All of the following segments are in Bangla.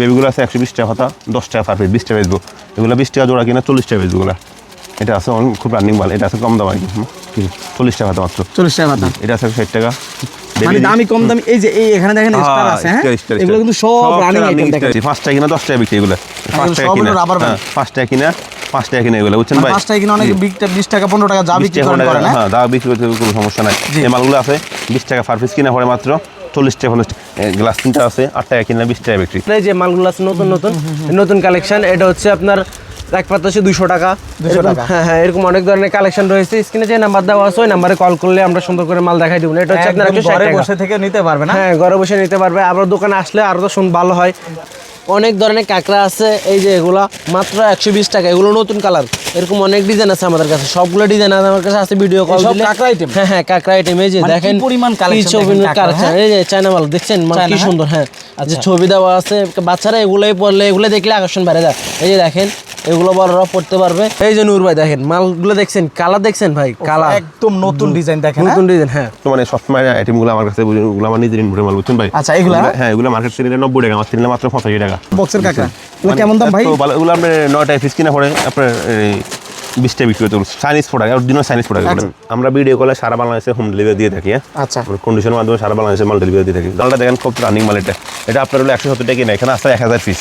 বেবিগুলো আছে একশো বিশ টাকা কথা দশ টাকা পার পিস বিশ টাকা বেচবো। এগুলো বিশ টাকা জোড়া কিনা চল্লিশ টাকা বেচবোগুলো এটা আছে অনেক খুব রানিং মাল এটা আছে কম দাম আর কি চল্লিশ টাকা মাত্র। চল্লিশ টাকা পাতা এটা আছে ষাট টাকা। মানে দামি কম দামি এই যে এই এখানে দেখেন স্টার আছে হ্যাঁ? এগুলো কিন্তু সব রানিং আইটেম দেখেন। টাকা কিনা দশ টাকা বিক্রি এগুলো। পাঁচ টাকা কিনা। হলো rubber band। হ্যাঁ, পাঁচ টাকা কিনা পাঁচ টাকা কিনা এগুলো। বুঝছেন ভাই? পাঁচটা এখানে অনেক বিশ টাকা পনেরো টাকা যা বিক্রি করে হ্যাঁ? হ্যাঁ বিক্রি করতে কোনো সমস্যা নাই। এই মালগুলো আছে বিশ টাকা পার পিস কিনা পড়ে মাত্র। গ্লাস তিনটা আছে আট টাকা কিনলাম বিশ টাকা বিক্রি। এই যে মালগুলো আছে নতুন নতুন নতুন কালেকশন এটা হচ্ছে আপনার এক পাতা হচ্ছে দুশো টাকা। দুশো টাকা। হ্যাঁ হ্যাঁ এরকম অনেক ধরনের কালেকশন রয়েছে। স্ক্রিনে যে নাম্বার দেওয়া আছে ওই নাম্বারে কল করলে আমরা সুন্দর করে মাল দেখাই দেবো। এটা হচ্ছে আপনার ঘরে বসে থেকে নিতে পারবে না? হ্যাঁ ঘরে বসে নিতে পারবে। আবার দোকানে আসলে আরও তো শুন ভালো হয়। অনেক ধরনের কাঁকড়া আছে এই যে এগুলা মাত্র একশো বিশ টাকা। এগুলো নতুন কালার। এরকম অনেক ডিজাইন আছে আমাদের কাছে। সবগুলো ডিজাইন আছে আমার কাছে। আছে ভিডিও কল দিলে কাঁকড়া আইটেম হ্যাঁ হ্যাঁ কাঁকড়া আইটেম এই যে মানে দেখেন পরিমাণ ছবি কাঁকড়া, হ্যাঁ? এই যে চায়না মাল দেখছেন? মাল কি? সুন্দর হ্যাঁ। আচ্ছা। ছবি দেওয়া আছে বাচ্চারা এগুলোই পড়লে এগুলো দেখলে আকর্ষণ বেড়ে যায় এই যে দেখেন এগুলো বড়রা পড়তে পারবে। এই যে নূর ভাই দেখেন মালগুলো দেখছেন কালার দেখছেন ভাই? কালার। একদম নতুন ডিজাইন দেখেন হ্যাঁ? নতুন ডিজাইন হ্যাঁ। তো মানে সবসময় আইটেমগুলো আমার কাছে ওগুলো আমার নিজের ইনপুটের মাল বুঝছেন ভাই? আচ্ছা, এগুলা? হ্যাঁ এগুলো মার্কেট সিলিন্ডার নব্বই টাকা আমার মাত্র পঁচাশি টাকা। বক্সের এগুলো মানে কেমন দাম ভাই? এগুলো আপনার নয়টায় পিস কিনা পড়ে আপনার এই, বিশ টাকা বিক্রি করতে Chinese product original Chinese product আমরা ভিডিও কলে সারা বাংলাদেশে হোম ডেলিভারি দিয়ে থাকি হ্যাঁ? আচ্ছা। কন্ডিশনের মাধ্যমে সারা বাংলাদেশে মাল ডেলিভারি দিয়ে থাকি। ডালটা দেখেন খুব রানিং মাল এটা। এটা আপনার হলো একশো সত্তর টাকা কিনা এখানে আছে এক হাজার পিস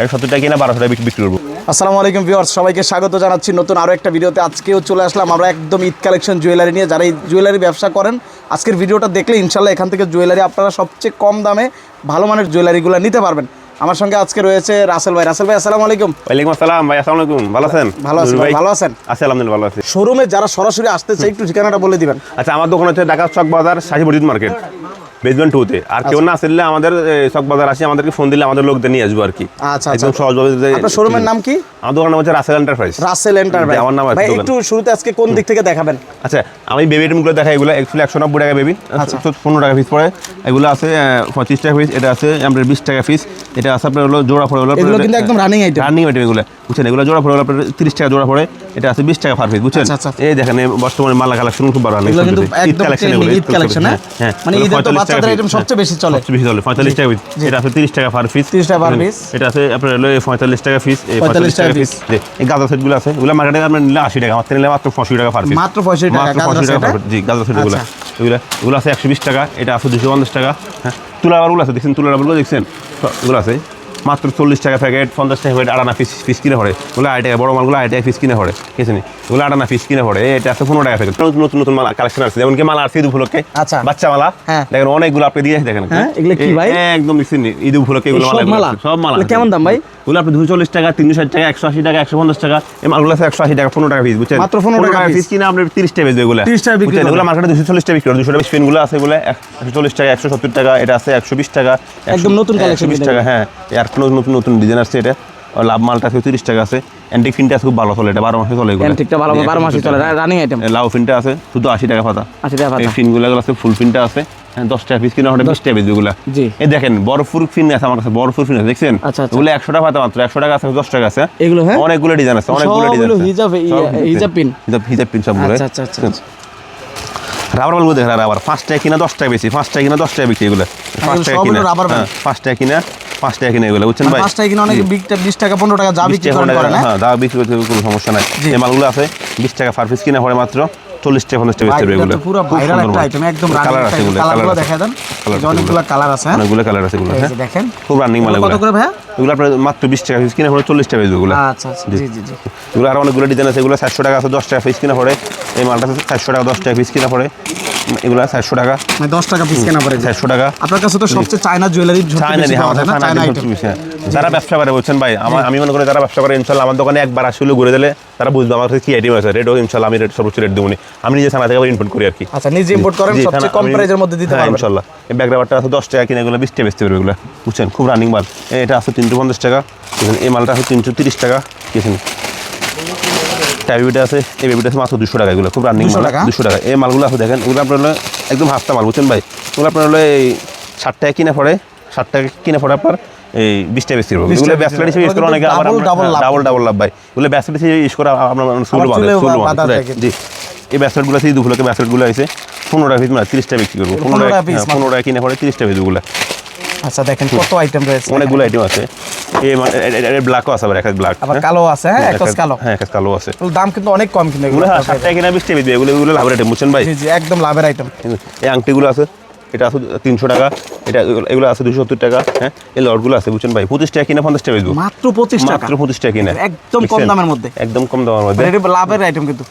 একশো সত্তর টাকা কিনা বারোশো টাকা বিক্রি বিক্রি করব। আসসালামু আলাইকুম ভিউয়ার্স সবাইকে স্বাগত জানাচ্ছি নতুন আরও একটা ভিডিওতে। আজকেও চলে আসলাম আমরা একদম ঈদ কালেকশন জুয়েলারি নিয়ে। যারা এই জুয়েলারি ব্যবসা করেন আজকের ভিডিওটা দেখলে ইনশাল্লাহ এখান থেকে জুয়েলারি আপনারা সবচেয়ে কম দামে ভালো মানের জুয়েলারিগুলো নিতে পারবেন। আমার সঙ্গে আজকে রয়েছে রাসেল ভাই। রাসেল ভাই আসসালামু আলাইকুম। ওয়ালাইকুম আসসালাম ভাই আসসালামু আলাইকুম। ভালো আছেন? ভালো আছেন ভাই, ভালো আছেন? আছি আলহামদুলিল্লাহ ভালো আছি। শোরুমে যারা সরাসরি আসতে চাই একটু ঠিকানাটা বলে দিবেন। আচ্ছা আমার দোকান হচ্ছে ঢাকা চক বাজার শাহী মসজিদ মার্কেট। বেসমেন্ট টুতে আর কেউ না আসলে আমাদের চক বাজার আসি আমাদেরকে ফোন দিলে আমাদের লোকদের নিয়ে আসব আর কি। আচ্ছা আচ্ছা। একদম সহজভাবে আপনার শোরুমের নাম কি? আমার দোকান নাম হচ্ছে রাসেল এন্টারপ্রাইজ রাসেল এন্টারপ্রাইজ আমার নাম আছে ভাই একটু শুরুতে আজকে কোন দিক থেকে দেখাবেন? আচ্ছা আমি বেবি আইটেমগুলো দেখাই এগুলো অ্যাকচুয়ালি একশো নব্বই টাকা বেবি আচ্ছা। পনেরো টাকা পিস পড়ে। এগুলো আছে পঁচিশ টাকা পিস এটা আছে আপনার বিশ টাকা পিস এটা আছে আপনার হলো জোড়া পড়ে হলো কিন্তু একদম রানিং আইটেম রানিং আইটেম এগুলো। বুঝছেন এগুলো জোড়া পড়ে হলো আপনার তিরিশ টাকা জোড়া পড়ে। এটা আছে বিশ টাকা পার পিস বুঝছেন আচ্ছা, আচ্ছা, আচ্ছা। এই দেখেন বর্তমানে মালা কালেকশন খুব ভালো এগুলো কিন্তু একদম কালেকশন trending, এগুলো ঈদ collection, হ্যাঁ? মানে ঈদে তো বাচ্চাদের piece। সবচেয়ে বেশি চলে। সবচেয়ে বেশি চলে পঁয়তাল্লিশ টাকা এটা আছে তিরিশ টাকা পার পিস 30 টাকা। এটা আছে আপনার হলো পঁয়তাল্লিশ টাকা পিস 45 টাকা পিস এই গাঁদা সেটগুলো আছে এগুলো মার্কেটে নিলে টাকা আমার থেকে নিলে মাত্র পঁয়ষট্টি টাকা পার পিস মাত্র 65 টাকা, মাত্র গাজরা 65 টাকা set, per piece। জি গাঁদা সেট এগুলো। এগুলো আছে টাকা এটা আছে দুশো পঞ্চাশ টাকা হ্যাঁ তুলা আছে দেখছেন তুলা রাবারগুলো দেখছেন এগুলো আছে মাত্র চল্লিশ টাকা প্যাকেট পঞ্চাশ টাকা প্যাকেট আড়ানা পিস পিস কিনে পড়ে বলে আড়াই টাকা, বড় মালগুলো আড়াই টাকা, পিস কিনে পড়ে ঠিক আছে? ওগুলো আটানা পিস কিনে পড়ে এটা আছে পনেরো টাকা প্যাকেট নতুন নতুন নতুন মাল কালেকশন আছে যেমন কি মালা আছে ঈদ উপলক্ষে আচ্ছা। বাচ্চা মালা হ্যাঁ। দেখেন অনেকগুলো আপনি দিয়ে দেখেন হ্যাঁ, এগুলো কি ভাই? একদম দেখছেন ঈদ উপলক্ষে এগুলো সব মালা মালা? সব মালা কেমন দাম ভাই? ওগুলো আপনি দুশো চল্লিশ টাকা তিনশো ষাট টাকা একশো আশি টাকা একশো পঞ্চাশ টাকা এই মালগুলো আছে একশো আশি টাকা পনেরো টাকা পিস বুঝছেন মাত্র 15 টাকা। পিস কিনা আপনি তিরিশ টাকা বেচবে এগুলো 30 টাকা বিক্রি? এগুলো মার্কেটে দুশো চল্লিশ টাকা বিক্রি করে দুশো টাকা পেনগুলো আছে এগুলো একশো চল্লিশ টাকা একশো সত্তর টাকা এটা আছে একশো বিশ টাকা একদম নতুন collection বিশ টাকা হ্যাঁ আর নতুন নতুন ডিজাইন আসছে এটা লাভ মালটা আছে তিরিশ টাকা আছে অ্যান্টিক ফিনটা খুব ভালো চলে এটা বারো মাসে চলে এগুলো Antique টা ভালো, বারো মাসই চলে, running item। লাউ ফিনটা আছে শুধু আশি টাকা পাতা 80 টাকা পাতা। ফিনগুলো আছে ফুল ফিনটা আছে হ্যাঁ, দশ টাকা পিস কিনা হয় টাকা এগুলো জি। এই দেখেন বরফুর ফিন আছে আমার কাছে বরফুর ফিন আছে দেখছেন আচ্ছা, আচ্ছা। ওগুলো একশো টাকা পাতা মাত্র একশো টাকা আছে দশ টাকা আছে এগুলো, হ্যাঁ? অনেকগুলো ডিজাইন আছে অনেকগুলো ডিজাইন আছে হিজাব- পিন? হিজাব পিন সবগুলো আচ্ছা, আচ্ছা, আচ্ছা। রাবার দেখেন রাবার পাঁচ টাকা কিনা দশ টাকা বেশি টাকা কিনা দশ টাকা বিক্রি এগুলো পাঁচ টাকা কিনা? হ্যাঁ, টাকা কিনা পাঁচ টাকা কিনা এগুলো বুঝছেন ভাই? মানে পাঁচটা এখানে অনেক বিশ টাকা পনেরো টাকা যা বিশ বিক্রি টাকা করেন করে করেন হ্যাঁ? হ্যাঁ বিক্রি করতে কোনো সমস্যা নাই। এই মালগুলো আছে বিশ টাকা পার পিস কিনা পড়ে মাত্র চল্লিশ টাকা পঞ্চাশ টাকা ভাই, বেচতে এগুলো পুরো ভাইরাল একটা আইটেম একদম কালার আছে এগুলো কালারগুলো কালার দেখা দেন অনেকগুলো কালার আছে? অনেকগুলো কালার আছে এগুলো হ্যাঁ? দেখেন। খুব রানিং মাল এগুলো এগুলো। কত করে ভাইয়া? এগুলো আপনার মাত্র বিশ টাকা পিস কিনা পড়ে চল্লিশ টাকা বেচবে এগুলো। আচ্ছা আচ্ছা। জি। জি জি এগুলো আর অনেকগুলো ডিজাইন আছে এগুলো চারশো টাকা আছে দশ টাকা পিস কিনা পড়ে। এই মালটা চারশো টাকা দশ টাকা পিস কিনা পড়ে। এগুলো চারশো টাকা। মানে দশ টাকা পিস কেনা পড়ে। চারশো টাকা। আপনার কাছে তো সবচেয়ে চায়না জুয়েলারি চায়না যারা ব্যবসা করে বলছেন ভাই? আমার আমি মনে করি যারা ব্যবসা করে ইনশাল্লাহ আমার দোকানে একবার আসলে ঘুরে দিলে তারা বুঝবে আমার কাছে কি আইটেম আছে। রেটও ইনশাল্লাহ আমি রেট সর্বোচ্চ রেট দেবো আমি নিজে থানা থেকে ইনপুট করি আর কি। আচ্ছা নিজে ইম্পোর্ট করেন সবচেয়ে কম প্রাইজের মধ্যে দিতে হ্যাঁ, পারবেন। ইনশাল্লাহ। এই ব্যাগ রাবারটা আছে দশ টাকা কিনে এগুলো বিশ টাকা বেচতে পারবে এগুলো। বুঝছেন? খুব রানিং মাল। এটা আছে তিনশো পঞ্চাশ টাকা। এই মালটা আছে তিনশো তিরিশ টাকা। বুঝছেন? টাইবিটা আছে এই বেবিটা আছে মাত্র দুশো টাকা এগুলো খুব রানিং মাল দুশো টাকা। এই মালগুলো আছে দেখেন এগুলো আপনার একদম হাফতা মাল বুঝছেন ভাই? এগুলো আপনার হলো এই ষাট টাকা কিনে পড়ে ষাট টাকা কিনে পড়ে আপনার এই বিশ টাকা বেশি 20 এগুলো ব্যাসলেট হিসেবে ইউজ করে অনেকে। ডাবল ডাবল লাভ। ভাই। এগুলো ব্যাসলেট হিসেবে ইউজ করে আপনার সুলো বাঁধে বাঁধে জি। এই ব্যাসলেটগুলো আছে দুপুরকে ব্যাসলেটগুলো আছে পনেরো টাকা পিস মানে তিরিশ টাকা বিক্রি করব পনেরো টাকা হ্যাঁ, পনেরো টাকা কিনে পড়ে তিরিশ টাকা পিসগুলো আচ্ছা দেখেন কত আইটেম রয়েছে। অনেকগুলো আইটেম আছে। এই মানে ব্ল্যাকও আছে আবার এক ব্ল্যাক আবার কালো আছে হ্যাঁ এক কালো। হ্যাঁ এক কালো আছে। দাম কিন্তু অনেক কম কিন্তু এগুলো। হ্যাঁ ষাট টাকা কিনা বিশ টাকা বিকবে। এগুলো এগুলো লাভের আইটেম বুঝছেন ভাই? জি জি একদম লাভের আইটেম এই আংটিগুলো আছে এটা আছে তিনশো টাকা এটা এগুলো- আছে দুশো সত্তর টাকা হ্যাঁ? এই লটগুলো আছে বুঝছেন ভাই? পঁচিশ টাকা কিনা পঞ্চাশ টাকা মাত্র পঁচিশ টাকা। মাত্র পঁচিশ টাকা কিনা। একদম কম দামের মধ্যে। একদম কম দামের মধ্যে। এটা লাভের আইটেম কিন্তু।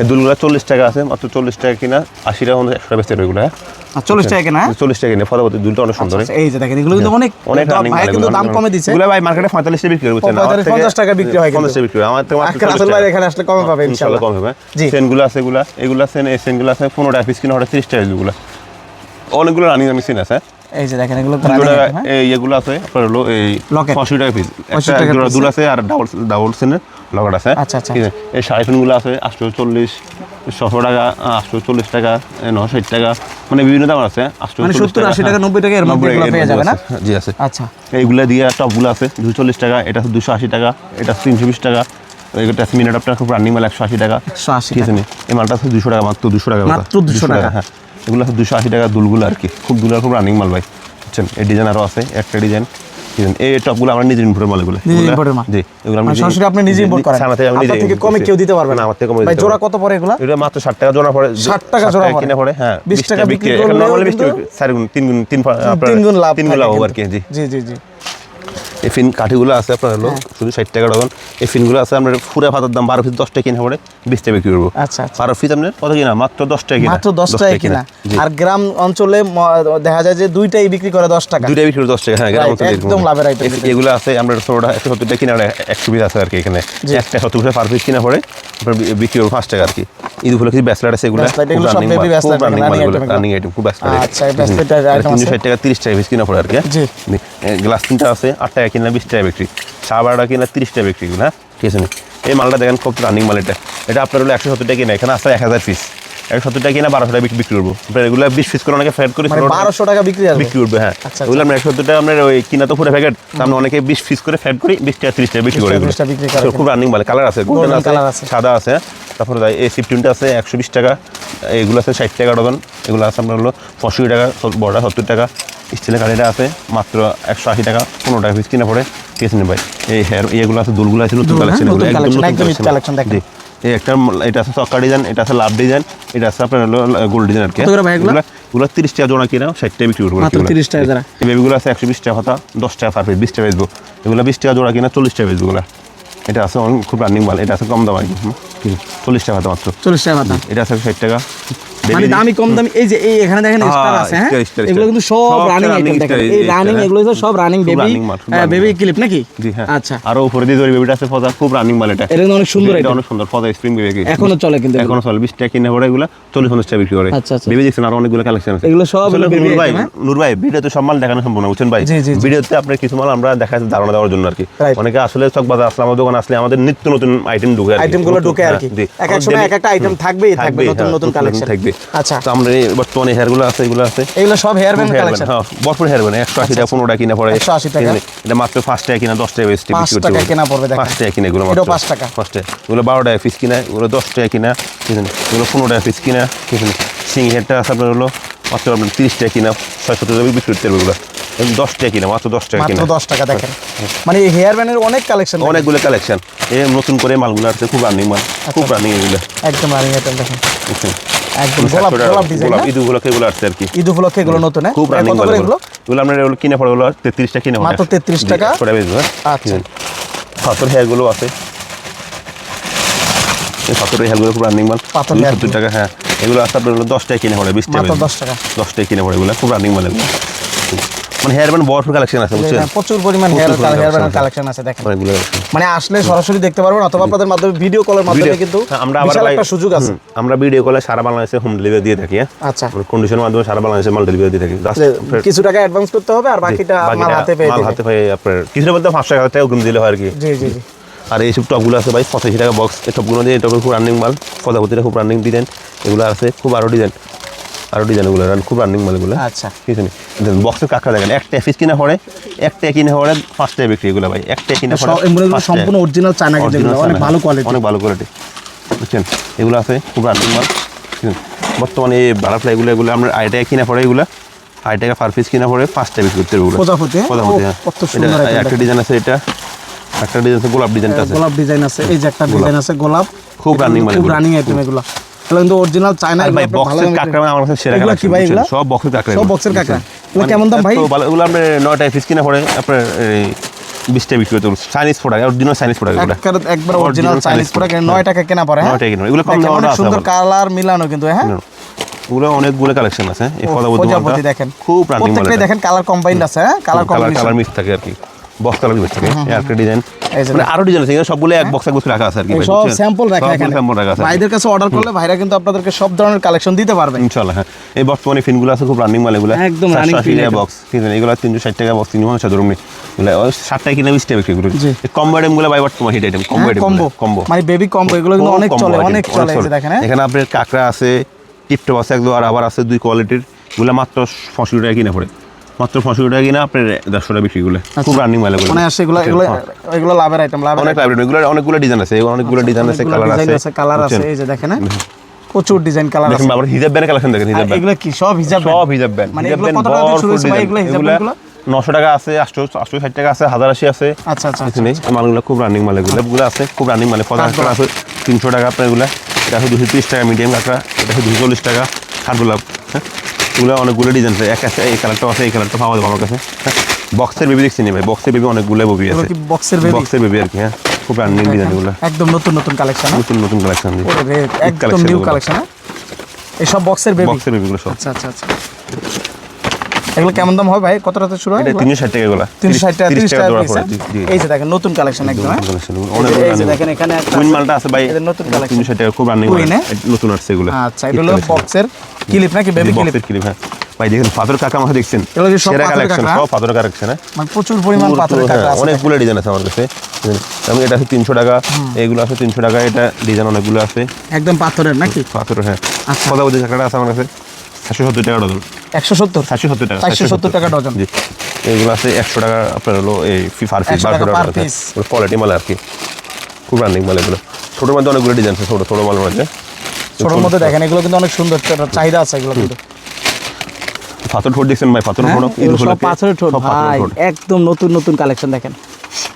এই দুলগুলো চল্লিশ টাকা আছে মাত্র চল্লিশ টাকা কিনা আশি টাকা একশো টাকা বেচতে এগুলো হ্যাঁ? চল্লিশ টাকা কেনা হ্যাঁ? চল্লিশ টাকা কিনে ফলাপতি দুলটা অনেক সুন্দর। আচ্ছা, এই যে দেখেন এগুলো কিন্তু অনেক অনেক ভাই কিন্তু দাম কমে দিচ্ছে। এগুলো ভাই মার্কেটে পঁয়তাল্লিশ টাকা বিক্রি করছে পঞ্চাশ টাকা বিক্রি হয় পঞ্চাশ টাকা বিক্রি হয়। আমার থেকে মাত্র আজকে 40 রাসেল ভাই এখানে আসলে কমে পাবে ইনশাআল্লাহ কম হবে সেনগুলো আছে এগুলা। এগুলো সেন এই সেনগুলো আছে পনেরো টাকা পিস কিনা তিরিশ টাকা এগুলো। অনেকগুলো রানিং সিন আছে এই যে দেখেন এগুলো হ্যাঁ? এই এগুলো আছে আপনার হলো এই পঁয়ষট্টি টাকা পিস 65 দুল আছে আর ডাবল ডাবল সেনের লকেট আছে আচ্ছা, আচ্ছা। এই সাড়ে গুলো আছে আটশো চল্লিশ ছশো টাকা আটশো চল্লিশ টাকা নশো ষাট টাকা মানে বিভিন্ন দাম আছে আটশো মানে 70, 80 টাকা, হ্যাঁ। 90 টাকা এর মধ্যে 90 এগুলো এর পেয়ে যাবে না? জি আছে আচ্ছা এইগুলা দিয়ে টপগুলো আছে দুশো চল্লিশ টাকা এটা দুশো আশি টাকা এটা তিনশো বিশ টাকা এটা খুব রানিং মাল একশো আশি টাকা ঠিক আছে এই মালটা দুশো টাকা মাত্র দুশো টাকা মাত্র 200 টাকা। হ্যাঁ এগুলো আছে দুশো আশি টাকা দুলগুলো আর কি খুব দুলার খুব রানিং মাল ভাই বুঝছেন এই ডিজাইন আরও আছে একটা ডিজাইন এই টপগুলো আমরা নিজের ইম্পোর্টের মাল এগুলো। নিজের এগুলা- imported মাল? জি এগুলো আমি মানে সরাসরি আপনি নিজে ইম্পোর্ট করেন। ছানা থেকে আমি নিজে থেকে কমে কেউ দিতে পারবে না। আমার থেকে কমে ভাই জোড়া কত পড়ে এগুলো? এটা মাত্র ষাট টাকা জোড়া পড়ে। 60 টাকা জোড়া। কিনে পড়ে হ্যাঁ 20 টাকা বিক্রি normally বিশ কিন্তু- টাকা, চার গুণ তিন গুণ তিন আপনার- তিন গুণ লাভ তিন গুণ লাভ আর কি জি জি জি। এই ফিন কাঠিগুলো আছে আপনার হলো হ্যাঁ। শুধু ষাট টাকা ডজন। এই ফিনগুলো আছে আমরা ফুরা ফাতার দাম বারো পিস দশ টাকা কিনে পড়ে বিশ টাকা বিক্রি করব। আচ্ছা, আচ্ছা। বারো পিস আপনার কত কিনা? মাত্র দশ টাকা কিনা। মাত্র দশ টাকা কিনা। আর গ্রাম অঞ্চলে দেখা যায় যে দুইটাই বিক্রি করে দশ টাকা। দুইটাই বিক্রি করে দশ টাকা হ্যাঁ গ্রাম অঞ্চলে একদম লাভের আইটেম এগুলো আছে আমরা একশো সত্তর টাকা কিনা এক একশো পিস আছে আর কি এখানে। একটা সত্তর পার পিস কিনা পড়ে আপনার বিক্রি করব পাঁচ টাকা আর কি। ঈদ উপলক্ষে ব্যাসলেট আছে এগুলো এগুলো এগুলো। রানিং আইটেম খুব item তিনশো ষাট টাকা তিরিশ টাকা পিস কিনা পড়ে আর কি। গ্লাস তিনটা আছে আট টাকা কিনা বিশ টাকা বিক্রি। সাড়ে বারোটা কিনা তিরিশ টাকা বিক্রি হ্যাঁ? ঠিক আছে? এই মালটা দেখেন খুব রানিং মাল এটা। এটা আপনার হলো একশো সত্তর টাকা কিনা এখানে আসলে এক হাজার পিস সত্তর টাকা কিনা বারোশো টাকা বিক্রি করব। এগুলো বিশ পিস করে অনেকে ফ্যাট করে মানে 16 টাকা বারোশো টাকা বিক্রি বিক্রি করবে হ্যাঁ। আচ্ছা, ওগুলো আমরা একশো সত্তর টাকা আমরা ওই কিনা তো পুরো প্যাকেট আমরা অনেকে বিশ পিস করে ফ্যাট করি বিশ টাকা ত্রিশ টাকা বিক্রি 20 করে টাকা, এগুলো। 30 টাকা বিক্রি করে তো খুব রানিং বলে কালার আছে গোল্ডেন আছে সাদা আছে। তারপরে এই সিফটিনটা আছে একশো বিশ টাকা। এগুলো আছে ষাট টাকা ডজন। এগুলো আছে আপনার হলো পঁয়ষট্টি টাকা বড়টা সত্তর টাকা। স্টিলের কাঠিটা আছে মাত্র একশো আশি টাকা পনেরো টাকা পিস কিনে পড়ে। ঠিক আছে ভাই? এই হেয়ার এগুলো আছে দুলগুলো আছে নতুন কালেকশন নতুন একদম দেখেন। এই একটা এটা আছে চক্কা ডিজাইন এটা আছে লাভ ডিজাইন এটা আছে আপনার হলো গোল্ড ডিজাইন আর কি ভাই এগুলো? তিরিশ টাকা জোড়া কিনা ষাট টাকা বিক্রি করব তিরিশ টাকা এই বেবিগুলো আছে একশো বিশ টাকা পাতা দশ টাকা পার পিস বিশ টাকা বেচবো। এগুলো বিশ টাকা জোড়া কিনা চল্লিশ টাকা বেচবো এটা আছে খুব রানিং মাল এটা আছে কম দাম আর কি চল্লিশ টাকা মাত্র। চল্লিশ টাকা এটা আছে ষাট টাকা। মানে দামি কম দামি এই যে এই এখানে দেখেন হ্যাঁ, স্টার আছে হ্যাঁ? star, star, এগুলো কিন্তু সব রানিং আইটেম দেখেন। এই রানিং এগুলো হচ্ছে সব রানিং বেবি বেবি ক্লিপ নাকি? জি হ্যাঁ। আচ্ছা। আরও উপরে দিয়ে বেবিটা আছে ফজা খুব রানিং মাল এটা। এটা অনেক সুন্দর এটা অনেক সুন্দর ফজা স্প্রিং বেবি এখনও চলে কিন্তু এখনও চলে বিশ টাকা কিনে পড়ে এগুলো চল্লিশ পঞ্চাশ টাকা বিক্রি করে। আচ্ছা, আচ্ছা। বেবি দেখছেন আরও অনেকগুলো কালেকশন আছে। এগুলো সব নূর ভাই হ্যাঁ? নূর ভাই ভিডিওতে সব মাল দেখানো সম্ভব না বুঝছেন ভাই। ভিডিওতে আপনার কিছু মাল আমরা দেখা যাচ্ছে ধারণা দেওয়ার জন্য আর কি। অনেকে আসলে চক বাজার আসলে আমাদের দোকান আসলে আমাদের নিত্য নতুন আইটেম ঢুকে আর আইটেমগুলো নতুন- ঢুকে আর হ্যাঁ, কি। এক এক সময় এক একটা আইটেম থাকবেই থাকবে নতুন হ্যাঁ, নতুন কালেকশন থাকবে। আচ্ছা। তো আমরা বর্তমানে হেয়ার আছে এগুলো আছে। এগুলো সব হেয়ার ব্যান্ড কালেকশন হ্যাঁ, ভরপুর হেয়ার ব্যান্ড একশো আশি টাকা কিনা পড়ে। 180 টাকা। এটা মাত্র পাঁচ টাকা কিনা দশ টাকা বেশি পাঁচ টাকা কেনা পড়বে দেখেন। পাঁচ টাকা কিনা এগুলো মাত্র। পাঁচ টাকা। পাঁচ টাকা। এগুলো বারো টাকা পিস কিনা এগুলো দশ টাকা কিনা এগুলো টাকা পিস কিনা সিং হেডটা আছে আপনার হলো মাত্র আপনার তিরিশ টাকা কিনা ছয় সত্তর টাকা বিক্রি করতে পারবে এগুলো। টাকা কিনা মাত্র দশ টাকা মাত্র কিনা। দশ টাকা দেখেন। মানে হেয়ার ব্যান্ডের অনেক কালেকশন অনেকগুলো কালেকশন এই নতুন করে মালগুলো আছে খুব রানিং মাল আচ্ছা। খুব রানিং এগুলো। একদম রানিং আইটেম দেখেন? একদম গোলাপ টাকা- গোলাপ ডিজাইন গোলাপ ঈদ উপলক্ষে এগুলো আসছে আর কি। ঈদ উপলক্ষে এগুলো নতুন হ্যাঁ? খুব রানিং মাল এগুলো এগুলো? এগুলো আমরা এগুলো কিনে পড়ে এগুলো তেত্রিশ টাকা কিনে মাত্র 33 টাকা? বেচবো হ্যাঁ আচ্ছা। পাথর হেয়ারগুলো আছে। এই পাথরের হেয়ারগুলো খুব রানিং মাল। পাথর দুশো hair সত্তর টাকা হ্যাঁ। এগুলো আসতে আপনার হলো টাকা কিনে পড়ে বিশ টাকা 10 টাকা। দশ টাকা কিনে পড়ে এগুলো খুব রানিং মাল এগুলো। মানে হেয়ার ব্যান্ড ভরপুর কালেকশন আছে বুঝছেন? প্রচুর পরিমাণ হেয়ার হেয়ার collection কালেকশন আছে। দেখেন। মানে আসলে সরাসরি দেখতে পারবেন অথবা আপনাদের মাধ্যমে ভিডিও কলের মাধ্যমে কিন্তু হ্যাঁ, আমরা আবার একটা সুযোগ আছে। আমরা ভিডিও কলে সারা বাংলাদেশে হোম ডেলিভারি দিয়ে থাকি হ্যাঁ? আচ্ছা। কন্ডিশনের মাধ্যমে সারা বাংলাদেশে মাল ডেলিভারি দিয়ে থাকি। কিছু টাকা অ্যাডভান্স করতে হবে আর বাকিটা মাল হাতে পেয়ে মাল হাতে পেয়ে আপনার কিছুটা বলতে পাঁচশো টাকা টাকা অগ্রিম দিলে হয় আর কি। জি জি জি। আর এইসব টপগুলো আছে ভাই পঁচাশি টাকা বক্স এই টপগুলো দিয়ে টপের খুব রানিং মাল পদাপতিটা খুব রানিং ডিজাইন এগুলো আছে খুব আরও ডিজাইন আরও ডিজাইন এগুলো খুব রানিং মাল এগুলো আচ্ছা। ঠিক আছে বক্সের কাঁকড়া দেখেন একটা পিস কিনা পড়ে একটা কিনে পড়ে পাঁচটায় বিক্রি এগুলো ভাই একটা কিনে পড়ে। সম্পূর্ণ original চায়না অনেক ভালো quality। অনেক ভালো কোয়ালিটি বুঝছেন? এগুলো আছে খুব রানিং মাল। বর্তমানে এই বাটারফ্লাই এগুলো আমরা আড়াই টাকা কিনে পড়ে এগুলো। আড়াই টাকা পার পিস কিনা পড়ে পাঁচটা বিক্রি করতে প্রজাপতি, হ্যাঁ? প্রজাপতি হ্যাঁ একটা ডিজাইন আছে এটা। একটা ডিজাইন আছে গোলাপ ডিজাইনটা আছে। গোলাপ ডিজাইন আছে এই যে একটা ডিজাইন আছে গোলাপ। খুব কিন্তু মাল খুব রানিং আইটেম এগুলো। এগুলো কিন্তু অরিজিনাল চায়না ভাই বক্সের কাঁকড়া আমার কাছে সেরা এগুলো কি ভাই এগুলো? সব বক্সের কাঁকড়া সব বক্সের কাঁকড়া। এগুলো মানে কেমন দাম ভাই? এগুলো পিস কিনা পড়ে আপনার এই বিশটা বিক্রি করতে Chinese product original Chinese product একবার অরিজিনাল চাইনিজ প্রোডাক্ট নয় টাকা কেনা পড়ে হ্যাঁ? নয় টাকা কেনা। এগুলো কম দামে সুন্দর কালার মিলানো কিন্তু হ্যাঁ? এগুলো অনেকগুলো কালেকশন আছে। এই দেখেন। খুব রানিং দেখেন। কালার কম্বাইন্ড আছে হ্যাঁ? Colour colour combination colour mix থাকে আর কি। বক্স কালার মিক্স একটা ডিজাইন। মানে আরও ডিজাইন আছে সবগুলো এক বক্স এক বক্স রাখা আছে আর কি সব স্যাম্পল রাখা এখানে। sample রাখা আছে। ভাইদের কাছে অর্ডার করলে ভাইরা কিন্তু আপনাদেরকে সব ধরনের কালেকশন দিতে পারবে। ইনশাআল্লাহ হ্যাঁ। এই বর্তমানে ফিনগুলো আছে খুব রানিং মাল এগুলো। একদম fin item। বক্স আছে? এগুলো তিনশো ষাট টাকা বক্স তিনশো পঞ্চাশ ধরুন এগুলো ওই ষাট টাকা কিনে বিশ টাকা বিক্রি করি জি। কম্বো আইটেমগুলো ভাই বর্তমানে hit item combo item combo মানে বেবি কম্বো এগুলো কিন্তু অনেক চলে অনেক চলে এই দেখেন। এখানে আপনার কাঁকড়া আছে টিপটপ আছে একদম আর আবার আছে দুই কোয়ালিটির এগুলো মাত্র পঁয়ষট্টি টাকা কিনে পড়ে। মাত্র পঁয়ষট্টি টাকা কিনা আপনার দেড়শো টাকা বিক্রি গুলো খুব রানিং মাল এগুলো। মানে আসে এগুলো এগুলো এগুলো লাভের আইটেম লাভের অনেক লাইব্রেরি এগুলো অনেকগুলো ডিজাইন আছে অনেকগুলো ডিজাইন আছে কালার আছে। কালার আছে এই যে দেখেন হ্যাঁ? প্রচুর ডিজাইন কালার আছে। আবার হিজাব ব্যান্ড কালেকশন দেখেন হিজাব ব্যান্ড এগুলো কি? সব হিজাব সব হিজাব ব্যান্ড মানে এগুলো কত টাকা থেকে শুরু ভাই এগুলো হিজাব ব্যান্ডগুলো নশো টাকা আছে আটশো আটশো ষাট টাকা আছে হাজার আশি আছে। আচ্ছা আচ্ছা এখানে মালগুলো খুব রানিং মাল এগুলো। এগুলো আছে খুব রানিং মালে। পঞ্চাশ টাকা আছে তিনশো টাকা আপনার এগুলো। এটা আছে দুশো তিরিশ টাকা মিডিয়াম কাঁকড়া এটা আছে দুশো চল্লিশ টাকা হাট গোলাপ হ্যাঁ? এগুলো অনেকগুলো ডিজাইন আছে। এক আছে এই কালারটাও আছে এই কালারটা পাওয়া যাবে আমার কাছে। বক্সের বেবি দেখছি ভাই? বক্সের বেবি অনেকগুলো বেবি আছে। কি বক্সের বেবি বক্সের বেবি আর কি হ্যাঁ। খুব রানিং ডিজাইন এগুলো। একদম নতুন নতুন কালেকশন নতুন নতুন কালেকশন ওরে একদম নিউ কালেকশন হ্যাঁ? এই সব বক্সের বেবি বক্সের বেবিগুলো সব। আচ্ছা আচ্ছা আচ্ছা। এগুলো কেমন দাম হয় ভাই? কত টাকা শুরু হয়? তিনশো ষাট টাকা এগুলো। তিনশো ষাট টাকা তিরিশ টাকা হ্যাঁ? এই যে দেখেন নতুন কালেকশন একদম হ্যাঁ? এই যে-। দেখেন এখানে কুইন মালটা আছে ভাই নতুন কালেকশন তিনশো টাকা খুব রানিং? নতুন আসছে এগুলো। আচ্ছা এটা হলো বক্সের ক্লিপ নাকি বেবি ক্লিপ ক্লিপ হ্যাঁ। ভাই দেখেন পাথর কাকা আমাকে দেখছেন? এগুলো সেরা কালেকশন সব পাথর কালেকশন হ্যাঁ? মানে প্রচুর পরিমাণ কাঁকড়া হ্যাঁ, আছে। অনেকগুলো ডিজাইন আছে আমার কাছে। আমি এটা আছে তিনশো টাকা এগুলো আছে তিনশো টাকা এটা ডিজাইন অনেকগুলো আছে। একদম পাথরের নাকি? পাথর হ্যাঁ। আচ্ছা। পদাবতী কাঁকড়া আছে আমার কাছে। চারশো সত্তর টাকা ডজন। একশো সত্তর? চারশো সত্তর টাকা চারশো সত্তর টাকা ডজন। জি। এগুলো আছে একশো টাকা আপনার হলো এই ফার পিস 100 বারোশো টাকা কোয়ালিটি মাল আর কি। খুব রানিং মাল এগুলো। ছোটোর মধ্যে অনেকগুলো ডিজাইন আছে ছোটো ছোটো মালের মধ্যে। ছোটোর মধ্যে দেখেন এগুলো কিন্তু অনেক সুন্দর। চাহিদা আছে এগুলো কিন্তু পাথর ঠোঁট দেখছেন ভাই? পাথর হ্যাঁ? ঠোঁট সব পাথরের ঠোঁট। ভাই একদম নতুন নতুন কালেকশন দেখেন।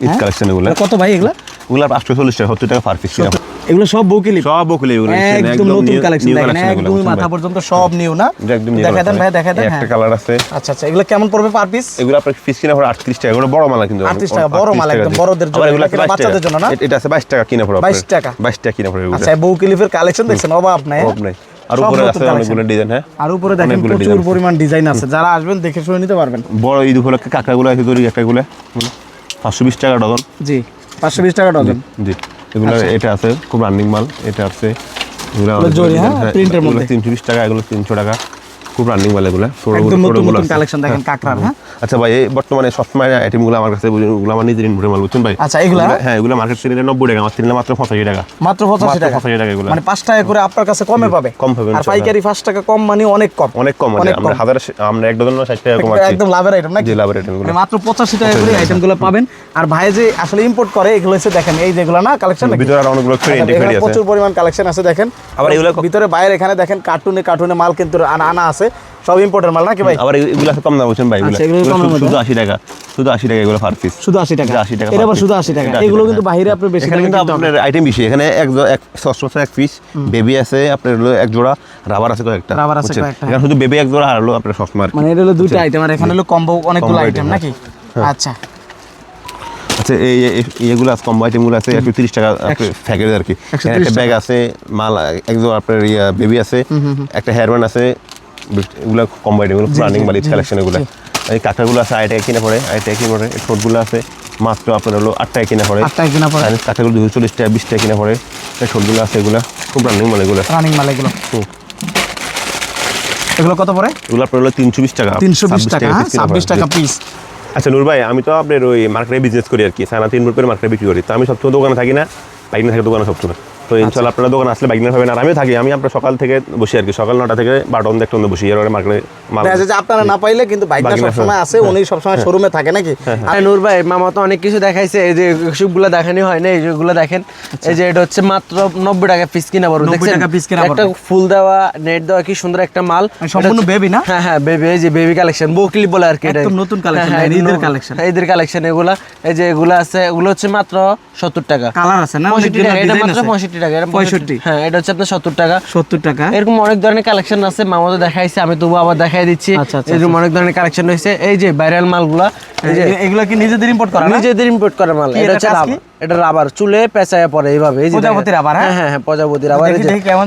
ঈদ কালেকশন এগুলো। কত ভাই এগুলো? ওগুলো আটশো চল্লিশ টাকা সত্তর টাকা পার পিস এগুলো সব বউকিলি সব বকুলি এগুলো একদম নতুন কালেকশন দেখেন একদমই মাথা পর্যন্ত সব নিউ না। একদম দেখা দেন ভাই দেখা দেন একটা হ্যাঁ। কালার আছে। আচ্ছা আচ্ছা এগুলো কেমন পড়বে পার পিস এগুলো আপনার পিস কিনা পড়ে আটত্রিশ টাকা এগুলো বড় মালা কিন্তু। 38 টাকা, বড় মাল 38 একদম বড়দের জন্য, এগুলো 22 বাচ্চাদের জন্য না? এটা আছে বাইশ টাকা কিনা পড়ে 22 টাকা? বাইশ টাকা কিনা পড়ে এগুলো। আচ্ছা বউকিলিফের কালেকশন দেখছেন অভাব নাই হ্যাঁ? অভাব নাই। আর উপরে আছে অনেকগুলো ডিজাইন হ্যাঁ? আর উপরে দেখেন প্রচুর পরিমাণ ডিজাইন আছে। যারা আসবেন দেখে শুনে নিতে পারবেন। বড় ঈদ উপলক্ষে কাঁকড়াগুলো আছে কাঁকড়াগুলো। পাঁচশো বিশ টাকা ডজন। জি পাঁচশো বিশ টাকা ডজন। জি। এগুলো এটা আছে খুব রানিং মাল এটা আছে। এগুলো হ্যাঁ, মধ্যে। তিনশো বিশ টাকা এগুলো তিনশো টাকা। খুব রানিং মাল এগুলো। একদম নতুন নতুন কালেকশন দেখেন কাকড়ার হ্যাঁ। আচ্ছা ভাই এই বর্তমানে সবসময় আইটেমগুলো আমার কাছে ওগুলো আমার নিজের ইনভুটের মাল বুঝছেন ভাই? আচ্ছা, এগুলা? হ্যাঁ এগুলো মার্কেট সিলিন্ডার নব্বই টাকা আমার মাত্র পঁচাশি টাকা। মাত্র পঁচাশি মাত্র টাকা? 85 টাকা এগুলো। মানে টাকা করে আপনার কাছে কমে পাবে? কম পাবে, আর পাইকারি টাকা কম মানে অনেক কম। অনেক কম মানে আমরা হাজার আমরা এক ডজন ষাট টাকা কম আছি একদম লাভের আইটেম নাকি? জি, লাভেরগুলো। মানে মাত্র পঁচাশি টাকা করে আইটেমগুলো পাবেন। আর ভাই যে আসলে ইম্পোর্ট করে এগুলো হচ্ছে দেখেন এই যেগুলো না কালেকশন ভিতরে আর অনেকগুলো আছে। প্রচুর পরিমাণ কালেকশন আছে দেখেন। আবার এগুলো ভিতরে বাইরে এখানে দেখেন কার্টুনে কার্টুনে মাল কিন্তু আনা আছে। সব ইম্পোর্টের মাল নাকি ভাই? আবার এগুলো কম দাম বলছেন ভাই আচ্ছা, এগুলো। কম শুধু- দামের শুধু আশি টাকা শুধু আশি টাকা এগুলো পার পিস শুধু আশি টাকা। আশি টাকা এটা আবার শুধু আশি টাকা। এগুলো কিন্তু হ্যাঁ। বাইরে আপনি বেশি এখানে কিন্তু আপনার আইটেম বেশি। এখানে এক এক আছে এক পিস বেবি আছে আপনার হলো এক জোড়া রাবার আছে কয়েকটা রাবার আছে কয়েকটা। এখানে শুধু বেবি এক জোড়া আর হলো আপনার সবসময় আর মানে এটা হলো দুইটা আইটেম আর এখানে হলো কম্বো অনেকগুলো আইটেম নাকি? আচ্ছা। আচ্ছা এই এই- এগুলো আছে কম্বো আইটেমগুলো আছে একশো তিরিশ টাকা প্যাকেজ আর কি। একটা ব্যাগ আছে মাল এক আপনার বেবি আছে একটা হেয়ারব্যান্ড আছে এগুলো কম্বো এগুলো রানিং মালিক কালেকশন এগুলো। এই কাঁকড়াগুলো আছে আড়াই টাকা কিনে পড়ে আড়াই টাকা কিনে পড়ে এই ঠোঁটগুলো আছে মাত্র আপনার হলো আট টাকা কিনে পড়ে। আট টাকা কিনা পড়ে। কাঁকড়াগুলো দুশো চল্লিশ টাকা বিশ টাকা কিনে পড়ে এই ঠোঁটগুলো আছে এগুলো খুব রানিং মাল এগুলো। রানিং মাল এগুলো। এগুলো কত পড়ে? এগুলো আপনার হলো তিনশো বিশ টাকা। তিনশো বিশ টাকা হ্যাঁ? ছাব্বিশ টাকা পিস আচ্ছা নূর ভাই আমি তো আপনার ওই মার্কেটে বিজনেস করি আর কি সানা তিন করে মার্কেটে বিক্রি করি তো আমি সবসময় দোকানে থাকি না বাইক না থাকে দোকানে সবসময়। তো ইনশাল্লাহ আপনার দোকানে আসলে বাইক না পাবেন আর আমিও থাকি আমি আপনার সকাল থেকে বসি আর কি। সকাল নটা থেকে বারোটা অন্ধ একটা বসি এর মার্কেটে যে আপনারা না পাইলে কিন্তু বাইকটা সবসময় আছে উনি সবসময় শোরুমে থাকে নাকি? হ্যাঁ নূর ভাই মামা তো অনেক কিছু দেখাইছে এই যে সবগুলো দেখানি হয় না এইগুলো দেখেন। এই যে এটা হচ্ছে মাত্র নব্বই টাকা পিস কিনা বড় দেখছেন? টাকা piece কিনা একটা ফুল দেওয়া নেট দেওয়া কি সুন্দর একটা মাল। মানে সম্পূর্ণ baby না? হ্যাঁ হ্যাঁ বেবি এই যে বেবি কালেকশন বকলি বলে আর কি এটা। নতুন হ্যাঁ, ঈদের হ্যাঁ, ঈদের কালেকশন এগুলা। এই যে এগুলো আছে এগুলো হচ্ছে মাত্র সত্তর টাকা। কালার আছে না? এটা মাত্র পঁয়ষট্টি পঁয়ষট্টি টাকা এটা 65 হ্যাঁ এটা হচ্ছে আপনার সত্তর টাকা। সত্তর টাকা। এরকম অনেক ধরনের কালেকশন আছে মামা তো দেখাইছে আমি তবু আবার দেখাই দিচ্ছি। আচ্ছা, আচ্ছা, এরকম অনেক ধরনের কালেকশন রয়েছে। এই যে ভাইরাল মালগুলা এগুলো কি নিজেদের ইম্পোর্ট করা নিজেদের ইম্পোর্ট করা মাল এটা হচ্ছে? এটা রাবার চুলে পেঁচায় পড়ে এইভাবে এই যে রাবার, হ্যাঁ? হ্যাঁ হ্যাঁ প্রজাপতি রাবার দেখি কেমন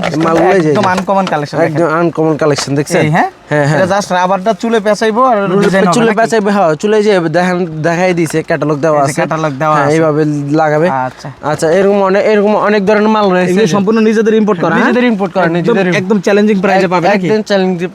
একদম আনকমন কালেকশন একদম আনকমন কালেকশন দেখছেন হ্যাঁ হ্যাঁ হ্যাঁ জাস্ট রাবারটা চুলে পেঁচাইবো আর চুলে? পেঁচাইবে হ্যাঁ চুলে যে দেখান দেখাই দিয়েছে ক্যাটালগ দেওয়া আছে catalog দেওয়া হ্যাঁ, আছে। এইভাবে লাগাবে আচ্ছা। আচ্ছা এরকম অনেক এরকম অনেক ধরনের মাল রয়েছে এগুলো সম্পূর্ণ নিজেদের ইম্পোর্ট করা হ্যাঁ? নিজেদের import করা, নিজেদের- একদম চ্যালেঞ্জিং প্রাইসে পাবে একদম চ্যালেঞ্জিং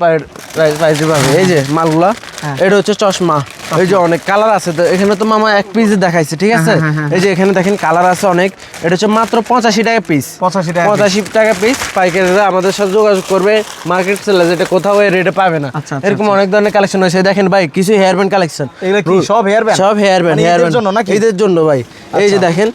প্রাইসে পাবে এই যে মালগুলা হ্যাঁ। এটা হচ্ছে চশমা এই যে অনেক কালার আছে তো এখানে তো মামা এক পিস দেখাইছে ঠিক আছে? হ্যাঁ, এই যে এখানে দেখেন কালার আছে অনেক। এটা হচ্ছে মাত্র পঁচাশি টাকা পিস 85 টাকা পঁচাশি টাকা পিস পাইকারিরা আমাদের সাথে যোগাযোগ করবে মার্কেট সেলে যেটা কোথাও এই রেটে পাবে না। আচ্ছা, আচ্ছা, এরকম অনেক ধরনের কালেকশন হয়েছে দেখেন ভাই কিছু হেয়ার ব্যান্ড কালেকশন সব হেয়ার ব্যান্ড সব হেয়ার ব্যান্ড হেয়ার ব্যান্ড জন্য নাকি? এদের জন্য ভাই। এই যে দেখেন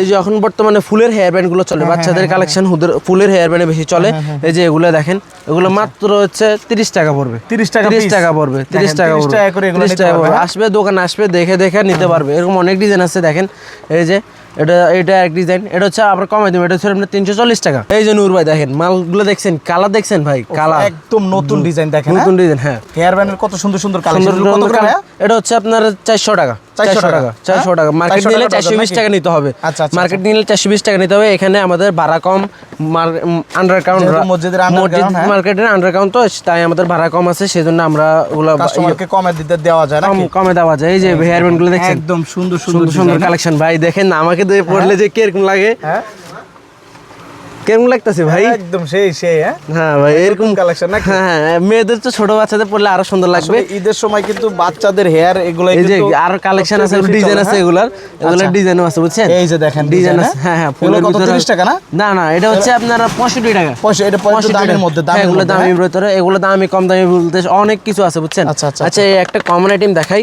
এই যে এখন বর্তমানে ফুলের হেয়ার ব্যান্ডগুলো হ্যাঁ, চলে বাচ্চাদের কালেকশন ফুলের হেয়ার ব্যান্ডে বেশি চলে। এই যে এগুলো দেখেন এগুলো মাত্র হচ্ছে তিরিশ টাকা পড়বে। 30 টাকা 30 piece। টাকা পড়বে তিরিশ টাকা 30 পড়বে। টাকা করে এগুলো 30 নিতে টাকা পড়বে। হ্যাঁ? আসবে দোকানে আসবে দেখে দেখে নিতে পারবে। এরকম অনেক ডিজাইন আছে দেখেন। এই যে এটা এটা এক ডিজাইন এটা হচ্ছে আবার কমাই দেবো এটা হচ্ছে আপনার তিনশো চল্লিশ টাকা। এই যে নূর ভাই দেখেন মালগুলো দেখছেন কালার দেখছেন ভাই কালার একদম নতুন ডিজাইন দেখেন নতুন ডিজাইন হ্যাঁ। হেয়ার ব্যান্ডের কত সুন্দর সুন্দর সুন্দর এটা হচ্ছে আপনার চারশো টাকা চারশো টাকা। চারশো হ্যাঁ? টাকা। মার্কেট নিলে চারশো বিশ টাকা নিতে হবে। আচ্ছা, আচ্ছা, মার্কেট নিলে চারশো বিশ টাকা নিতে হবে। এখানে আমাদের ভাড়া কম আন্ডার কাউন্ট যেহেতু মসজিদের হ্যাঁ। মার্কেটের আন্ডার কাউন্ট তো তাই আমাদের ভাড়া কম আছে সেজন্য আমরা ওগুলো কাস্টমারকে কমে দিতে দেওয়া যায় কম কমে দেওয়া যায়। এই যে হেয়ার ব্যান্ডগুলো দেখছেন? একদম সুন্দর সুন্দর সুন্দর কালেকশন ভাই দেখেন না আমাকে দিয়ে পড়লে যে কীরকম লাগে। হ্যাঁ? কেমন লাগতেছে ভাই? একদম সেই সেই হ্যাঁ? হ্যাঁ ভাই এরকম কালেকশন নাকি? হ্যাঁ হ্যাঁ, মেয়েদের তো ছোট বাচ্চাদের পড়লে আরও সুন্দর লাগবে। ঈদের সময় কিন্তু বাচ্চাদের হেয়ার এগুলো এই যে আর কালেকশন আছে ডিজাইন আছে এগুলার। এগুলার ডিজাইনও আছে বুঝছেন? এই যে দেখেন ডিজাইন আছে হ্যাঁ? হ্যাঁ এগুলো ফুলের কত 30 টাকা না? না না এটা হচ্ছে আপনার পঁয়ষট্টি টাকা। পয়সা এটা পঁয়ষট্টি দামের টাকা। মধ্যে হ্যাঁ, দামের এগুলো দামি হ্যাঁ? ভিতরে এগুলো দামি কম দামি বলতে অনেক কিছু আছে বুঝছেন? আচ্ছা, আচ্ছা, আচ্ছা এই একটা কমন আইটেম দেখাই।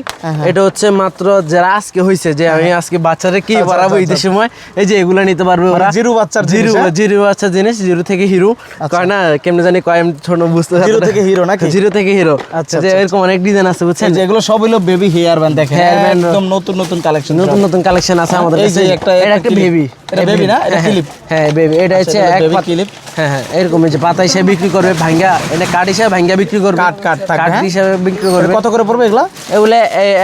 এটা হচ্ছে মাত্র যারা আজকে হয়েছে যে আমি আজকে বাচ্চাদের কি আচ্ছা, আচ্ছা, ঈদের সময় এই যে এগুলো নিতে পারবে ওরা। জিরু বাচ্চার জিরু হ্যাঁ? জিরু জিনিস জিরু থেকে হিরো। কয় না কেমনে জানি কয় ছোট বুঝতে জিরো থেকে হিরো নাকি? জিরো থেকে হিরো। আচ্ছা, যে আচ্ছা, এরকম অনেক ডিজাইন আছে বুঝছেন? এই যে এগুলো সব হলো বেবি হেয়ার ব্যান্ড দেখেন। একদম নতুন নতুন কালেকশন নতুন নতুন কালেকশন আছে আমাদের এই কাছে। একটা- এটা একটা বেবি এটা baby না? এটা clip? হ্যাঁ বেবি এটা হচ্ছে এক পাত- clip। হ্যাঁ হ্যাঁ এরকম যে পাতা হিসেবে বিক্রি করবে ভাঙ্গা এটা কাঠ হিসেবে ভাঙ্গা বিক্রি করবে। কাঠ, কাঠ কাঠ হ্যাঁ? হিসেবে বিক্রি করবে। কত করে পড়বে এগুলা? এগুলো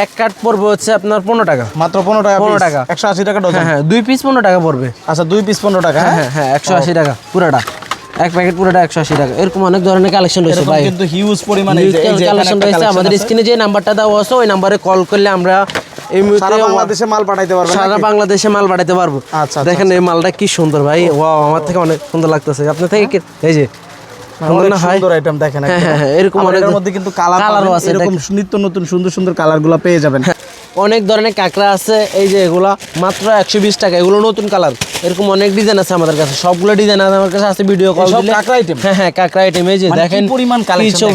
এক কাঠ পড়বে হচ্ছে আপনার পনেরো টাকা। মাত্র পনেরো টাকা 15 piece। টাকা। একশো আশি টাকা ডজন হ্যাঁ হ্যাঁ দুই পিস পনেরো টাকা পড়বে। আচ্ছা দুই পিস পনেরো টাকা হ্যাঁ? হ্যাঁ হ্যাঁ হ্যাঁ একশো আশি টাকা পুরোটা। এক প্যাকেট পুরোটা একশো আশি টাকা। এরকম অনেক ধরনের কালেকশন রয়েছে ভাই। কিন্তু হিউজ পরিমাণে কালেকশন রয়েছে। আমাদের স্ক্রিনে যে নাম্বারটা দেওয়া আছে ওই নাম্বারে কল করলে আমরা এই সারা বাংলাদেশে মাল পাঠাইতে পারবেন সারা বাংলাদেশে মাল পাঠাতে পারব। আচ্ছা, আচ্ছা, দেখেন এই মালটা কি সুন্দর ভাই। ওয়াও আমার থেকে অনেক সুন্দর লাগতেছে। আপনার থেকে এই যে সুন্দর হয় সুন্দর আইটেম দেখেন হ্যাঁ, হ্যাঁ, এরকম অনেক- মধ্যে কিন্তু কালার কালারও আছে, এরকম নিত্য নতুন সুন্দর সুন্দর কালারগুলো পেয়ে যাবেন। অনেক ধরনের কাঁকড়া আছে এই যে এগুলা মাত্র একশো বিশ টাকা এগুলো নতুন কালার এরকম অনেক ডিজাইন আছে আমাদের কাছে সবগুলো ডিজাইন আছে আমার কাছে আছে ভিডিও কল দিলে কাঁকড়া item? হ্যাঁ হ্যাঁ কাঁকড়া আইটেম এই যে মানে দেখেন পরিমাণ কালেকশন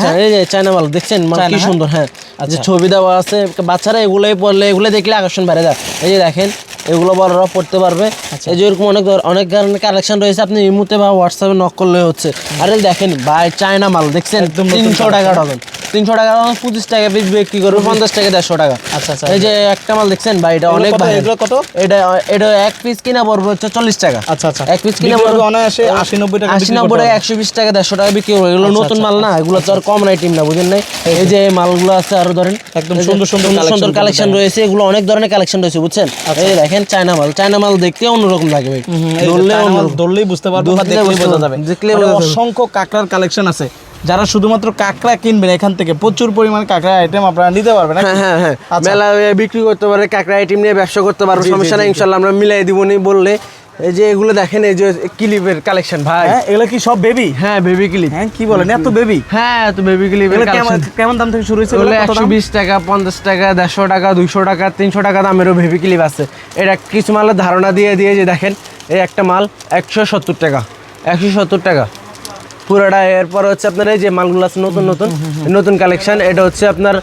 হ্যাঁ? এই যে চায়না মাল দেখছেন কি হ্যাঁ? সুন্দর হ্যাঁ যে আচ্ছা। ছবি দেওয়া আছে বাচ্চারা এগুলোই পড়লে এগুলো দেখলে আকর্ষণ বেড়ে যায় এই যে দেখেন এগুলো বড়রা পড়তে পারবে আচ্ছা। এই যে এরকম অনেক ধর- অনেক ধরনের কালেকশন রয়েছে আপনি ইমুতে বা হোয়াটসঅ্যাপে নক করলে হচ্ছে আরে দেখেন ভাই চায়না মাল দেখছেন একদম তিনশো টাকা ডজন তিনশো টাকা পঁচিশ টাকা পিস বিক্রি করবে পঞ্চাশ টাকা দেড়শো টাকা। আচ্ছা, আচ্ছা। এই যে একটা মাল দেখছেন ভাই এটা অনেক? ভালো এগুলো কত? এটা এটা এক পিস কিনা পড়বে হচ্ছে চল্লিশ টাকা। আচ্ছা, আচ্ছা। এক পিস কিনা পড়বে অনায়াসে 80, 90 টাকা আশি নব্বই টাকা একশো বিশ টাকা দেড়শো টাকা বিক্রি করবে। এগুলো আচ্ছা, নতুন আচ্ছা, মাল না এগুলো তো আর কম আইটেম না বুঝেন নাই? এই যে মালগুলো আছে আরও ধরেন একদম সুন্দর সুন্দর সুন্দর কালেকশন রয়েছে এগুলো অনেক ধরনের কালেকশন রয়েছে বুঝছেন? এই দেখেন চায়না মাল চায়না মাল দেখতে অন্যরকম লাগে ভাই ধরলে ধরলেই বুঝতে পারব বোঝা যাবে। দেখলেই মানে বোঝা যাবে। অসংখ্য কাঁকড়ার কালেকশন আছে। যারা শুধুমাত্র কাঁকড়া কিনবেন এখান থেকে প্রচুর পরিমাণ কাঁকড়া আইটেম আপনারা নিতে পারবেন? হ্যাঁ হ্যাঁ হ্যাঁ। আচ্ছা। মেলা বিক্রি করতে পারে কাঁকড়া আইটেম নিয়ে ব্যবসা করতে পারব সমস্যা নাই। ইনশাল্লাহ আমরা মিলাই দিব নি বললে এই যে এগুলো দেখেন এই যে ক্লিপের কালেকশন ভাই। হ্যাঁ এগুলো কি সব বেবি হ্যাঁ বেবি ক্লিপ হ্যাঁ কি বলেন এত বেবি হ্যাঁ তো বেবি এগুলো কেমন দাম থেকে শুরু হয়েছে এগুলো? একশো বিশ টাকা পঞ্চাশ টাকা দেড়শো টাকা দুইশো টাকা তিনশো টাকা দামেরও ভেবি ক্লিপ আছে। এটা কিছু মালের ধারণা দিয়ে দিয়ে যে দেখেন এই একটা মাল একশো সত্তর টাকা একশো সত্তর টাকা। পুরোটা এরপর হচ্ছে আপনার এই যে মালগুলো আছে নতুন নতুন নতুন কালেকশন এটা হচ্ছে আপনার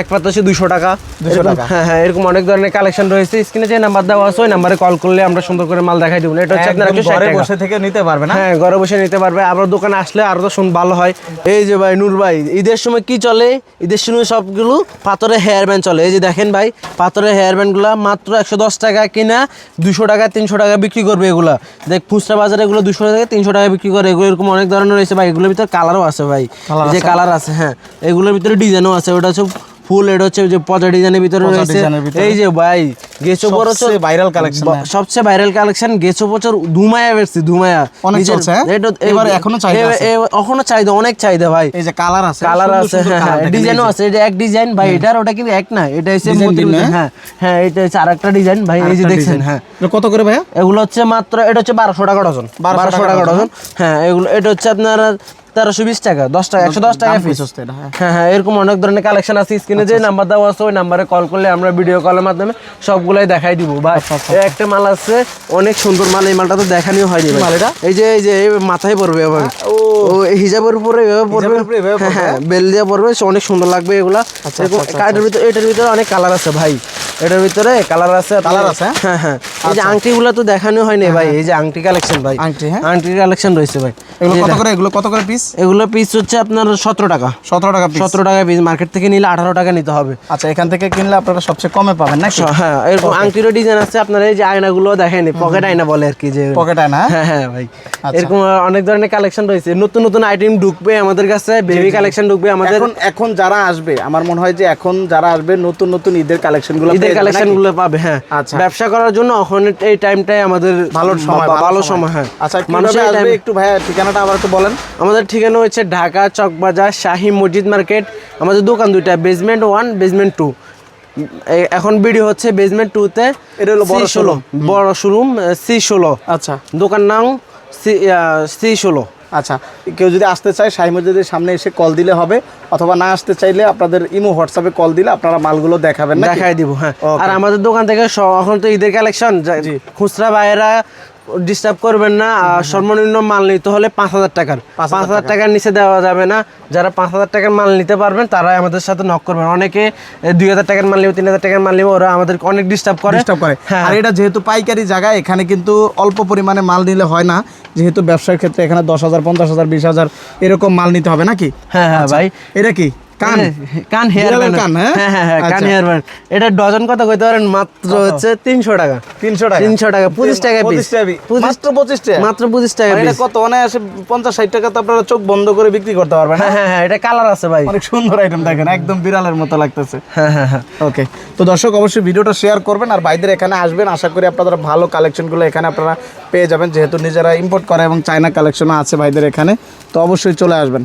এক পাতা হচ্ছে দুশো টাকা। 200 টাকা। হ্যাঁ হ্যাঁ এরকম অনেক ধরনের কালেকশন রয়েছে। স্ক্রিনে যে নাম্বার দেওয়া আছে ওই নাম্বারে কল করলে আমরা সুন্দর করে মাল দেখাই দেবো। এটা হচ্ছে আপনার ঘরে বসে থেকে নিতে পারবে না? হ্যাঁ ঘরে বসে নিতে পারবে। আবার দোকানে আসলে আরও তো শুন ভালো হয়। এই যে ভাই নূর ভাই ঈদের সময় কি চলে? ঈদের সময় সবগুলো পাথরের হেয়ার ব্যান্ড চলে। এই যে দেখেন ভাই পাথরের হেয়ার ব্যান্ডগুলো মাত্র একশো দশ টাকা কিনা দুশো টাকা তিনশো টাকা বিক্রি করবে এগুলা। দেখ খুচরা বাজারে এগুলো দুশো টাকা তিনশো টাকা বিক্রি করে। এগুলো এরকম অনেক ধরনের রয়েছে ভাই। এগুলোর ভিতরে কালারও আছে ভাই। যে কালার আছে হ্যাঁ। এগুলোর ভিতরে ডিজাইনও আছে। ওটা হচ্ছে ফুল এটা হচ্ছে যে পচা ডিজাইনের ভিতরে রয়েছে। এই যে ভাই গেছো বড় হচ্ছে সবচেয়ে viral collection, ব- হ্যাঁ। সবচেয়ে ভাইরাল কালেকশন গেছো বছর ধুমায়া বেরছি ধুমায়া। অনেক চলছে, হ্যাঁ? এটা- এবার এখনও চাহিদা আছে? এখনও চাহিদা অনেক চাহিদা ভাই। এই যে কালার আছে কালার আছে হ্যাঁ হ্যাঁ ডিজাইনও আছে এটা এক ডিজাইন ভাই এটার ওটা কিন্তু এক না এটা হচ্ছে হ্যাঁ? হ্যাঁ হ্যাঁ এটা হচ্ছে আরেকটা ডিজাইন ভাই এই যে দেখছেন হ্যাঁ। কত করে ভাইয়া? এগুলো হচ্ছে মাত্র এটা হচ্ছে বারোশো টাকা ডজন। 1200 বারোশো টাকা ডজন, ডজন হ্যাঁ এগুলো এটা হচ্ছে আপনার তেরোশো বিশ টাকা দশ টাকা একশো দশ টাকা পিস হ্যাঁ। হ্যাঁ হ্যাঁ এরকম অনেক ধরনের কালেকশন আছে স্ক্রিনে যে নাম্বার দেওয়া আছে ওই নাম্বারে কল করলে আমরা ভিডিও কলের মাধ্যমে সবগুলাই দেখাই দিব। ভাই একটা মাল আছে অনেক সুন্দর মাল এই মালটা তো দেখানিও হয়নি ভাই। মাল এটা? এই যে এই যে মাথায় পড়বে এবার ও। হিজাবের উপরে এভাবে পড়বে। হ্যাঁ হ্যাঁ বেল দিয়ে পড়বে অনেক সুন্দর লাগবে এগুলা। আচ্ছা, আচ্ছা, কার্ডের ভিতরে এটার ভিতরে অনেক কালার আছে ভাই। এটার ভিতরে কালার আছে Colour আছে? হ্যাঁ হ্যাঁ। এই যে আংটিগুলো তো দেখানো হয়নি ভাই এই যে আংটি কালেকশন ভাই। আংটি, হ্যাঁ? আংটির কালেকশন রয়েছে ভাই। এগুলো কত করে এগুলো কত করে পিস এগুলো পিস হচ্ছে আপনার সতেরো টাকা। সতেরো টাকা পিস সতেরো টাকা পিস মার্কেট থেকে নিলে আঠারো টাকা নিতে হবে। আচ্ছা এখান থেকে কিনলে আপনারা সবচেয়ে কমে পাবেন স- হ্যাঁ এরকম আংটিরও ডিজাইন আছে আপনার এই যে আয়নাগুলো দেখেনি পকেট আয়না বলে আর কি যে পকেট আয়না হ্যাঁ? হ্যাঁ হ্যাঁ ভাই। আচ্ছা। এরকম অনেক ধরনের কালেকশন রয়েছে। নতুন নতুন আইটেম ঢুকবে আমাদের কাছে বেবি কালেকশন ঢুকবে আমাদের। এখন এখন যারা আসবে আমার মনে হয় যে এখন যারা আসবে নতুন নতুন ঈদের কালেকশনগুলো ঈদের কালেকশনগুলো পাবে হ্যাঁ। আচ্ছা। ব্যবসা করার জন্য এখন এই টাইমটাই আমাদের ভালো সময় ভালো সময় হ্যাঁ। আচ্ছা মানুষের আসবে একটু ভাইয়া ঠিকানাটা আবার একটু বলেন। আমাদের ঠিকানা হচ্ছে ঢাকা চকবাজার শাহী মসজিদ মার্কেট। আমাদের দোকান দুইটা বেসমেন্ট ওয়ান বেসমেন্ট টু এখন বিডি হচ্ছে বেসমেন্ট টুতে এটা হলো বড় ষোলো বড় শোরুম সি ষোলো। আচ্ছা। দোকান নাম সি সি ষোলো। আচ্ছা কেউ যদি আসতে চায় শাহী মসজিদের সামনে এসে কল দিলে হবে অথবা না আসতে চাইলে আপনাদের ইমো হোয়াটসঅ্যাপে কল দিলে আপনারা মালগুলো দেখাবেন দেখাই দিব হ্যাঁ। আর আমাদের দোকান থেকে এখন তো ঈদের কালেকশন খুচরা বাইরা ডিস্টার্ব করবেন না আর সর্বনিম্ন মাল নিতে হলে পাঁচ হাজার টাকার। পাঁচ হাজার টাকার নিচে দেওয়া যাবে না। যারা পাঁচ হাজার টাকার মাল নিতে পারবেন তারাই আমাদের সাথে নক করবেন। অনেকে দুই হাজার টাকার মাল নিবে তিন হাজার টাকার মাল নিবে ওরা আমাদের অনেক ডিস্টার্ব করে। ডিস্টার্ব করে। হ্যাঁ। আর এটা যেহেতু পাইকারি জায়গা এখানে কিন্তু অল্প পরিমাণে মাল নিলে হয় না। যেহেতু ব্যবসার ক্ষেত্রে এখানে দশ হাজার পঞ্চাশ হাজার বিশ হাজার এরকম মাল নিতে হবে নাকি? হ্যাঁ হ্যাঁ ভাই। এটা কি? কান? কান হেয়ার কান, হ্যাঁ? হ্যাঁ হ্যাঁ হ্যাঁ কান আচ্ছা। হেয়ার ব্যান্ড এটা ডজন কত কইতে পারেন? মাত্র হচ্ছে তিনশো টাকা। তিনশো টাকা। তিনশো টাকা পঁচিশ টাকা পিস পঁচিশ টাকা মাত্র পঁচিশ টাকা। মাত্র পঁচিশ টাকা মানে এটা কত? অনায়াসে পঞ্চাশ ষাট টাকা তো আপনারা চোখ বন্ধ করে বিক্রি করতে পারবেন হ্যাঁ হ্যাঁ? হ্যাঁ এটা কালার আছে ভাই। অনেক সুন্দর আইটেম দেখেন একদম বিড়ালের মতো লাগতেছে। হ্যাঁ হ্যাঁ ওকে তো দর্শক অবশ্যই ভিডিওটা শেয়ার করবেন আর ভাইদের এখানে আসবেন। আশা করি আপনারা ভালো কালেকশনগুলো এখানে আপনারা পেয়ে যাবেন যেহেতু নিজেরা ইম্পোর্ট করে এবং চায়না কালেকশনও আছে ভাইদের এখানে। তো অবশ্যই চলে আসবেন।